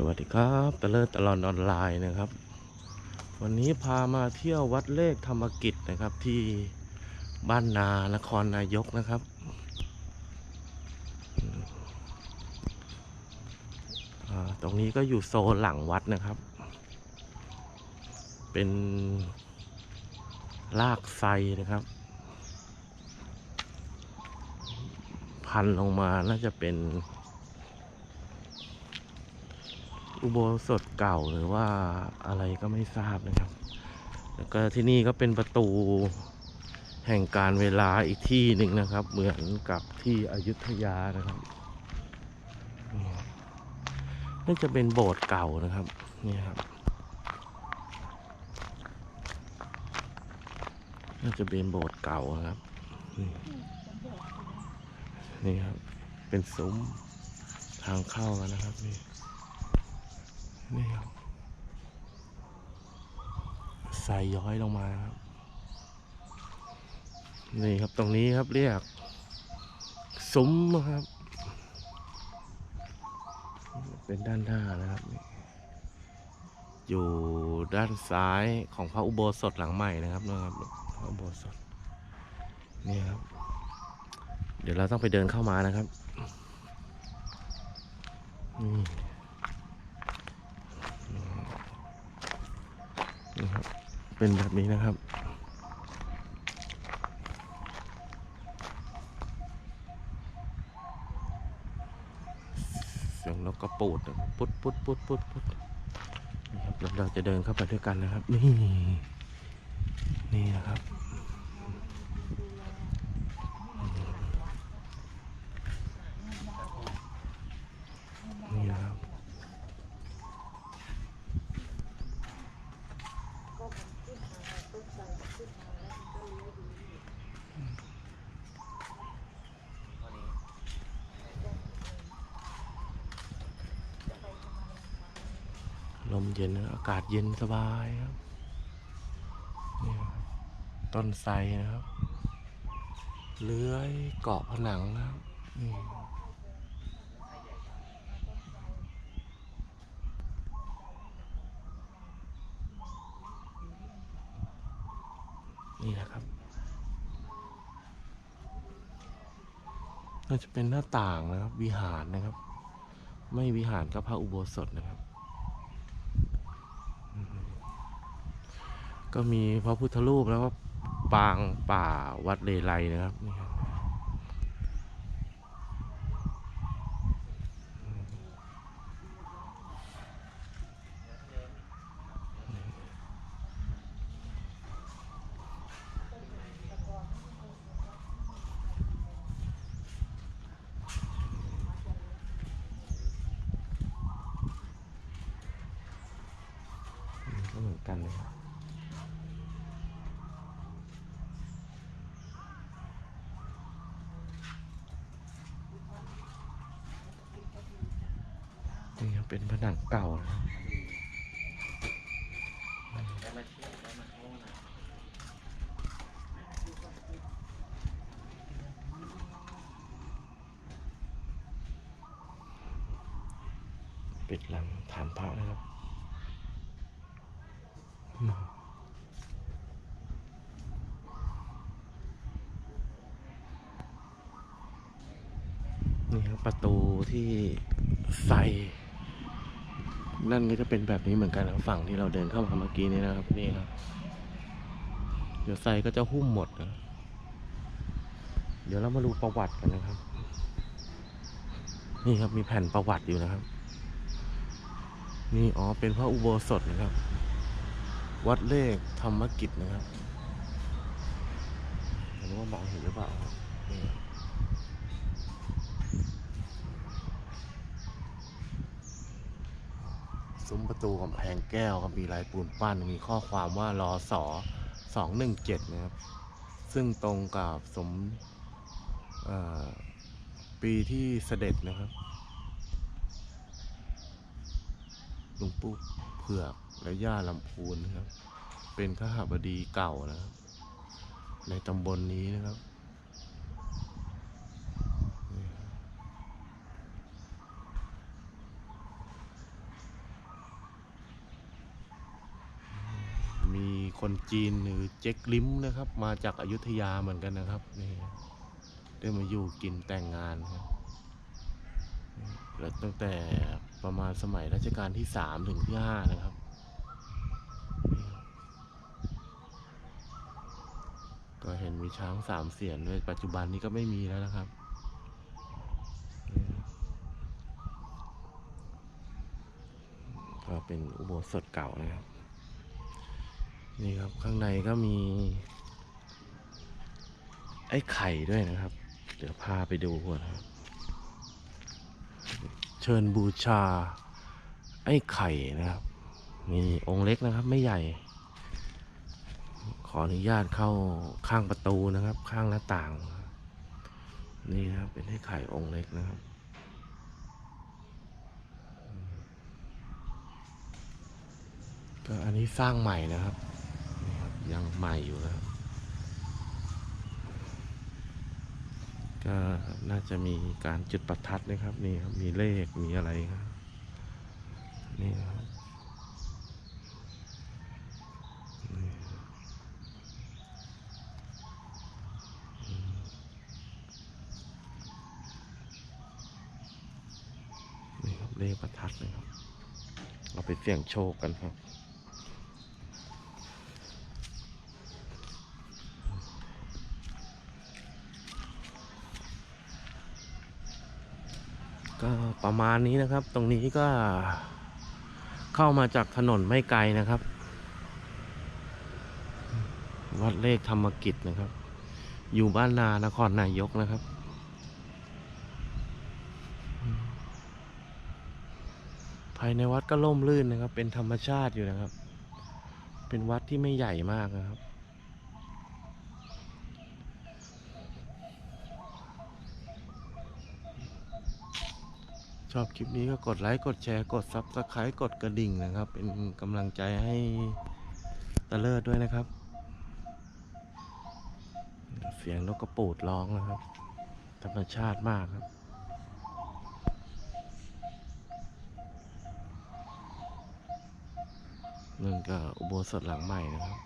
สวัสดีครับตะเลิศตลอนออนไลน์นะครับ วันนี้พามาเที่ยววัดเลขธรรมกิจนะครับที่บ้านนานครนายกนะครับ ตรงนี้ก็อยู่โซนหลังวัดนะครับ เป็นลากไซนะครับ พันลงมาน่าจะเป็น อุโบสถเก่าหรือว่าอะไรก็ไม่ทราบนะครับ แล้วก็ที่นี่ก็เป็นประตูแห่งการเวลาอีกที่หนึ่งนะครับ เหมือนกับที่อยุธยานะครับนี่าจะเป็นโบสถ์เก่านะครับนี่ครับน่าจะเป็นโบสถ์เก่านะครับนี่ครับ เป็นซุ้มทางเข้านะครับนี่ นี่ครับใส่ย้อยลงมาครับ นี่ครับตรงนี้ครับเรียกซุ้มนะครับ เป็นด้านหน้านะครับ อยู่ด้านซ้ายของพระอุโบสถหลังใหม่นะครับนะครับพระอุโบสถนี่ครับ เดี๋ยวเราต้องไปเดินเข้ามานะครับนี่ะครับ เป็นแบบนี้นะครับ เสียงนกกระปูดปุ๊ดปุ๊ดปุ๊ดปุ๊ดปุ๊ดนะครับเราจะเดินเข้าไปด้วยกันนะครับ นี่ นี่นะครับ มเย็นอากาศเย็นสบายครับนี่ต้นไทรนะครับ เลื้อยเกาะผนังนะครับนี่นี่นะครับ น่าจะเป็นหน้าต่างนะครับ วิหารนะครับ ไม่วิหารก็พระอุโบสถนะครับ ก็มีพระพุทธรูปแล้วก็ปางป่าวัดเลไลนะครับนี่ครับก็เหมือนกันเลยครับ นี่ครับเป็นผนังเก่าปิดหลังฐานพระนะครับนี่ครับประตูที่ใส่ นั่นก็จะเป็นแบบนี้เหมือนกันนะฝั่งที่เราเดินเข้ามาเมื่อกี้นี้นะครับนี่ครับ เดี๋ยวไซก็จะหุ้มหมดนะเดี๋ยวเรามาดูประวัติกันนะครับ นี่ครับมีแผ่นประวัติอยู่นะครับ นี่อ๋อเป็นพระอุโบสถนะครับ วัดเลขธรรมกิจนะครับไม่รู้ว่ามองเห็นหรือเปล่าครับนี่ครับ ซุ้ม ประตูกำแพงแก้วครับมีลายปูนปั้นมีข้อความว่ารอสอสองหนึ่งเจ็ดนะครับ ซึ่งตรงกับสมปีที่เสด็จนะครับหลวงปู่เผือกและย่าลำพูนนะครับ เป็นขหบดีเก่านะครับ ในตำบลนนี้นะครับ คนจีนหรือเจ๊กลิ้มนะครับ มาจากอายุทยาเหมือนกันนะครับนี่ได้มาอยู่กินแต่งงานครับแล้วตั้งแต่ประมาณสมัยรัชกาลที่สามถึงที่ห้านะครับ ก็เห็นมีช้างสามเสียนด้วยปัจจุบันนี้ก็ไม่มีแล้วนะครับก็เป็นอุโบสถเก่านะครับ นี่ครับข้างในก็มี ไอ้ไข่ด้วยนะครับ เดี๋ยวพาไปดูก่อนครับ เชิญบูชา ไอ้ไข่นะครับมีองค์เล็กนะครับไม่ใหญ่ ขออนุญาตเข้าข้างประตูนะครับ ข้างหน้าต่าง นี่ครับเป็นไอ้ไข่องค์เล็กนะครับก็อันนี้สร้างใหม่นะครับ ยังใหม่อยู่ครับ ก็น่าจะมีการจุดประทัดนะครับ นี่ครับ มีเลขมีอะไรครับ นี่ครับนี่อืมนี่ครับเลขประทัดนะครับ เราไปเสี่ยงโชคกันครับ ก็ประมาณนี้นะครับ ตรงนี้ก็เข้ามาจากถนนไม่ไกลนะครับ วัดเลขธรรมกิจนะครับ อยู่บ้านนานครนายกนะครับ ภายในวัดก็ร่มรื่นนะครับ เป็นธรรมชาติอยู่นะครับ เป็นวัดที่ไม่ใหญ่มากนะครับ อบคลิปนี้ก็กดไลค์กดแชร์กด Subscribe กดกระดิ่งนะครับ เป็นกำลังใจให้ตะเลิศด้วยนะครับ เสียงนกกระปูดร้องนะครับ ธรรมชาติมากครับนั่นก็อุโบสถหลังใหม่นะครับ